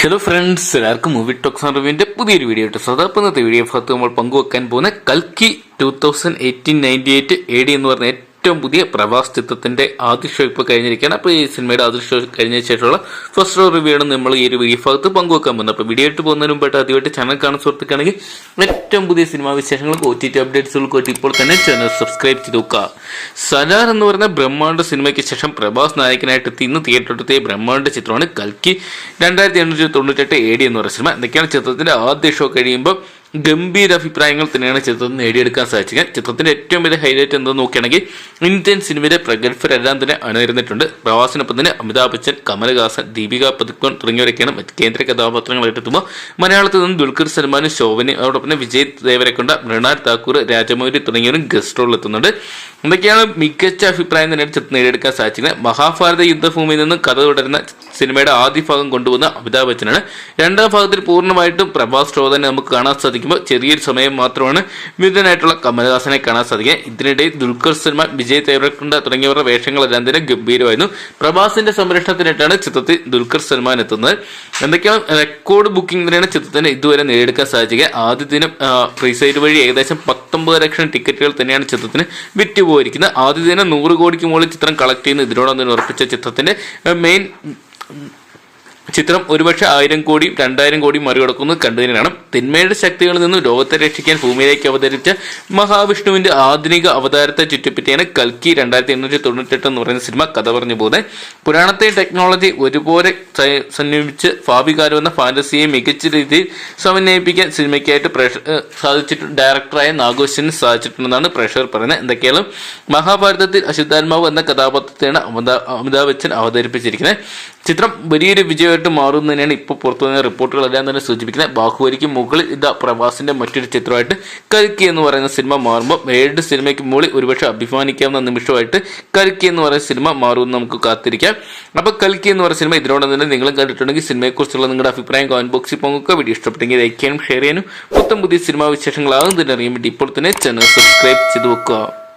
Hello friends എല്ലാവർക്കും movie talks അറിവിന്റെ പുതിയൊരു വീഡിയോ ആയിട്ട് സദാ ഇന്നത്തെ വീഡിയോ ഭാഗത്ത് നമ്മൾ പങ്കുവെക്കാൻ പോകുന്ന കൽക്കി two thousand eighteen ninety eight A D എന്ന് പറഞ്ഞ ഏറ്റവും പുതിയ പ്രവാസ് ചിത്രത്തിന്റെ ആദ്യ ഷോ ഇപ്പോൾ കഴിഞ്ഞിരിക്കുകയാണ്. അപ്പോൾ ഈ സിനിമയുടെ ആദ്യ ഷോ കഴിഞ്ഞ ശേഷമുള്ള ഫസ്റ്റ് ഷോ റിവ്യൂ ആണ് നമ്മൾ ഈ ഒരു വീഡിയോ ഭാഗത്ത് പങ്കുവെക്കാൻ പോകുന്നത്. അപ്പോൾ വീഡിയോ ഇട്ട് പോകുന്നതിന് മുമ്പായിട്ട് ആദ്യമായിട്ട് ചാനൽ കാണാൻ സുഹൃത്തുക്കാണെങ്കിൽ ഏറ്റവും പുതിയ സിനിമാ വിശേഷങ്ങൾക്ക് ഒ ടി ടി അപ്ഡേറ്റ്സുകൾക്ക് ഇപ്പോൾ തന്നെ ചാനൽ സബ്സ്ക്രൈബ് ചെയ്ത് നോക്കുക സലാർ എന്ന് പറയുന്ന ബ്രഹ്മാണ്ട സിനിമയ്ക്ക് ശേഷം പ്രഭാസ് നായകനായിട്ട് എത്തി ഇന്ന് തിയേറ്ററിലെത്തിയ ബ്രഹ്മാണ്ട ചിത്രമാണ് കൽക്കി. രണ്ടായിരത്തി എണ്ണൂറ്റി തൊണ്ണൂറ്റെട്ട് എ ഡി എന്ന് പറയുന്ന സിനിമ. എന്തൊക്കെയാണ് ചിത്രത്തിന്റെ ആദ്യ ഷോ കഴിയുമ്പോൾ ഗംഭീര അഭിപ്രായങ്ങൾ തന്നെയാണ് ചിത്രത്തിൽ നേടിയെടുക്കാൻ സാധിച്ചത്. ചിത്രത്തിന്റെ ഏറ്റവും വലിയ ഹൈലൈറ്റ് എന്തെന്ന് നോക്കുകയാണെങ്കിൽ ഇന്ത്യൻ സിനിമയിലെ പ്രഗത്ഭരെല്ലാം തന്നെ അണിനിരുന്നിട്ടുണ്ട്. പ്രവാസിനൊപ്പം തന്നെ അമിതാഭ് ബച്ചൻ കമലഹാസൻ ദീപിക പതുക്കോൺ തുടങ്ങിയവരൊക്കെയാണ് മറ്റ് കേന്ദ്ര കഥാപാത്രങ്ങളായിട്ട് എത്തുമ്പോൾ മലയാളത്തിൽ നിന്ന് ദുൽഖർ സൽമാൻ ശോഭനി അതോടൊപ്പം വിജയ് ദേവരക്കൊണ്ട മൃണാൽ താക്കൂർ രാജമൗരി തുടങ്ങിയവരും ഗസ്റ്റ് റോളിൽ എത്തുന്നുണ്ട്. എന്തൊക്കെയാണ് മികച്ച അഭിപ്രായം തന്നെയാണ് ചിത്രം നേടിയെടുക്കാൻ സാധിച്ചത്. മഹാഭാരത യുദ്ധഭൂമിയിൽ നിന്ന് കഥ തുടരുന്ന സിനിമയുടെ ആദ്യ ഭാഗം കൊണ്ടുവന്ന അമിതാഭ് ബച്ചനാണ്. രണ്ടാം ഭാഗത്തിൽ പൂർണമായിട്ടും പ്രഭാസ് ഷോ നമുക്ക് കാണാൻ സാധിക്കുമ്പോൾ ചെറിയൊരു സമയം മാത്രമാണ് വിധനായിട്ടുള്ള കമലഹാസനെ കാണാൻ സാധിക്കുക. ഇതിനിടെ ദുൽഖർ സൽമാൻ വിജയ് തേവരക്കുണ്ട തുടങ്ങിയവരുടെ വേഷങ്ങളെല്ലാം തന്നെ ഗംഭീരമായിരുന്നു. പ്രഭാസിന്റെ സംരക്ഷണത്തിനായിട്ടാണ് ചിത്രത്തിൽ ദുൽഖർ സൽമാൻ എത്തുന്നത്. എന്തൊക്കെയാണ് റെക്കോർഡ് ബുക്കിംഗ് തന്നെയാണ് ചിത്രത്തിന് ഇതുവരെ നേടിയെടുക്കാൻ സാധിക്കുക ആദ്യ ദിനം പ്രീസൈഡ് വഴി ഏകദേശം പത്തൊമ്പത് ലക്ഷം ടിക്കറ്റുകൾ തന്നെയാണ് ചിത്രത്തിന് വിറ്റുപോയിരിക്കുന്നത്. ആദ്യ ദിനം നൂറ് കോടിക്ക് മുകളിൽ ചിത്രം കളക്ട് ചെയ്യുന്ന ഇതിനോടൊന്നും ഉറപ്പിച്ച ചിത്രത്തിന്റെ മെയിൻ from ചിത്രം ഒരുപക്ഷെ ആയിരം കോടി രണ്ടായിരം കോടി മറികടക്കുന്നത് കണ്ടതിനാണ്. തിന്മയുടെ ശക്തികളിൽ നിന്ന് ലോകത്തെ രക്ഷിക്കാൻ ഭൂമിയിലേക്ക് അവതരിച്ച മഹാവിഷ്ണുവിന്റെ ആധുനിക അവതാരത്തെ ചുറ്റിപ്പറ്റിയാണ് കൽക്കി രണ്ടായിരത്തി എണ്ണൂറ്റി തൊണ്ണൂറ്റെട്ട് എന്ന് പറയുന്ന സിനിമ കഥ പറഞ്ഞു പോകുന്നത്. പുരാണത്തെ ടെക്നോളജി ഒരുപോലെ സ- സംയോജിച്ച് ഭാവി കാലം ഫാന്റസിയെ മികച്ച രീതിയിൽ സമന്വയിപ്പിക്കാൻ സിനിമയ്ക്കായിട്ട് പ്രഷർ സാധിച്ചിട്ട് ഡയറക്ടറായ നാഗോശന് സാധിച്ചിട്ടുണ്ടെന്നാണ് പ്രേഷർ പറയുന്നത്. എന്തൊക്കെയാണ് മഹാഭാരതത്തിൽ അശുദ്ധാത്മാവ് എന്ന കഥാപാത്രത്തെയാണ് അമിതാ- അമിതാഭ് ബച്ചൻ അവതരിപ്പിച്ചിരിക്കുന്നത്. ചിത്രം വലിയൊരു വിജയമായിട്ട് മാറും തന്നെയാണ് ഇപ്പോൾ പുറത്തു വന്ന റിപ്പോർട്ടുകളെല്ലാം തന്നെ സൂചിപ്പിക്കുന്നത്. ബാഹുബലിക്ക് മുകളിൽ ഇതാ പ്രവാസിന്റെ മറ്റൊരു ചിത്രമായിട്ട് കരുക്കി എന്ന് പറയുന്ന സിനിമ മാറുമ്പോൾ ഏഴ് സിനിമയ്ക്ക് മുകളിൽ ഒരുപക്ഷെ അഭിമാനിക്കാവുന്ന നിമിഷമായിട്ട് കരുക്കി എന്ന് പറയുന്ന സിനിമ മാറുമെന്ന് നമുക്ക് കാത്തിരിക്കാം. അപ്പോൾ കൽക്കി എന്ന് പറയുന്ന സിനിമ ഇതിനോടൊപ്പം തന്നെ നിങ്ങളും കണ്ടിട്ടുണ്ടെങ്കിൽ സിനിമയെക്കുറിച്ചുള്ള നിങ്ങളുടെ അഭിപ്രായം കമന്റ് ബോക്സിൽ പങ്കുവെക്കുക വീഡിയോ ഇഷ്ടപ്പെട്ടെങ്കിൽ ലൈക്ക് ചെയ്യാനും ഷെയർ ചെയ്യാനും. പുത്തം പുതിയ സിനിമാ വിശേഷങ്ങളാകും. തന്നെ അറിയാൻ വേണ്ടി ഇപ്പോൾ തന്നെ ചാനൽ സബ്സ്ക്രൈബ് ചെയ്ത് വെക്കുക.